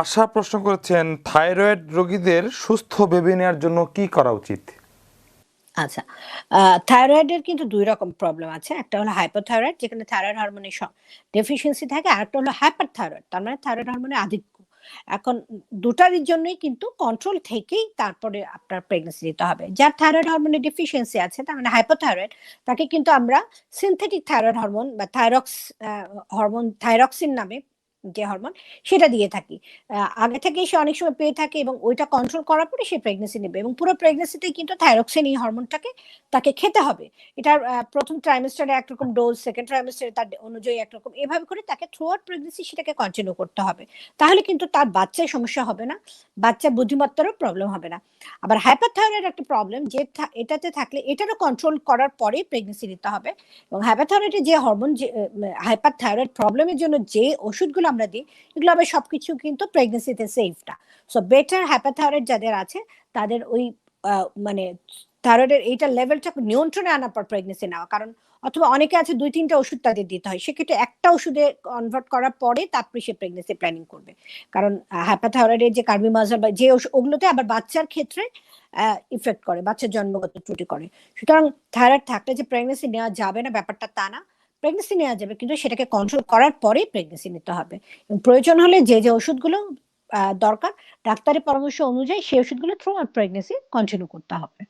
আশা প্রশ্ন করেছেন, থাইরয়েড রোগীদের সুস্থ বেবি নেওয়ার জন্য কি করা উচিত? আচ্ছা থাইরয়েডের কিন্তু দুই রকম প্রবলেম আছে। একটা হলো হাইপোথাইরয়েড যেখানে থাইরয়েড হরমোনের ডেফিসিয়েন্সি থাকে, আর একটা হলো হাইপার থাইরয়েড তার মানে থাইরয়েড হরমোনের আধিক্য। এখন দুটারই জন্যই কিন্তু কন্ট্রোল থেকেই তারপরে আপনার প্রেগনেন্সি দিতে হবে। যার থাইরয়েড হরমোনের ডেফিসিয়েন্সি আছে, তার মানে হাইপোথাইরয়েড তাকে কিন্তু আমরা সিনথেটিক থাইরয়েড হরমোন বা থাইরক্স হরমোন থাইরক্সিন নামে যে হরমোন সেটা দিয়ে থাকি। আগে থেকেই সে অনেক সময় পেয়ে থাকে এবং ওইটা কন্ট্রোল করার পরে সে প্রেগনেন্সি নেবে এবং পুরো প্রেগনেন্সিতেই কিন্তু থাইরক্সিন এই হরমোনটাকে তাকে খেতে হবে। এটার প্রথম ট্রাইমেস্টারে একরকম ডোজ সেকেন্ড ট্রাইমেস্টারে তার অনুযায়ী একরকম এভাবে করে তাকে থ্রু আউট প্রেগনেন্সি সেটাকে কন্টিনিউ করতে হবে। তাহলে কিন্তু তার বাচ্চায় সমস্যা হবে না, বাচ্চা বুদ্ধিমত্তারও প্রবলেম হবে না। আবার হাইপারথাইরয়েড একটা প্রবলেম যে এটাতে থাকলে এটারও কন্ট্রোল করার পরে প্রেগনেন্সি নিতে হবে এবং হাইপারথাইরয়েডের যে হরমোন যে হাইপারথাইরয়েড প্রবলেমের জন্য যে ওষুধগুলো আমরা দিই, এগুলো আবার সবকিছু কিন্তু প্রেগনেন্সিতে সেফটা সো বেটার হাইপারথাইরয়েড যাদের আছে, তাদের ওই মানে থাইরয়েডের এইটা লেভেলটা নিয়ন্ত্রণে আনার পর প্রেগনেন্সি নেওয়া। কারণ অথবা অনেকে আছে দুই, তিনটা ওষুধ তাদের দিতে হয়, সেক্ষেত্রে একটা ওষুধে কনভার্ট করার পরে তারপরে সে প্রেগনেন্সি প্ল্যানিং করবে। কারণ হাইপাথাইরয়েডের যে কার্বিমাজার বা যে ওষুধ ওগুলোতে আবার বাচ্চার ক্ষেত্রে ইফেক্ট করে, বাচ্চার জন্মগত ত্রুটি করে। সুতরাং থাইরয়েড থাকলে যে প্রেগনেন্সি নেওয়া যাবে না, ব্যাপারটা তা না। প্রেগনেন্সি নেওয়া যাবে, কিন্তু সেটাকে কন্ট্রোল করার পরে প্রেগনেন্সি নিতে হবে। এবং প্রয়োজন হলে যে যে ওষুধগুলো দরকার, ডাক্তারের পরামর্শ অনুযায়ী সেই ওষুধগুলো থ্রু আর প্রেগনেন্সি কন্টিনিউ করতে হবে।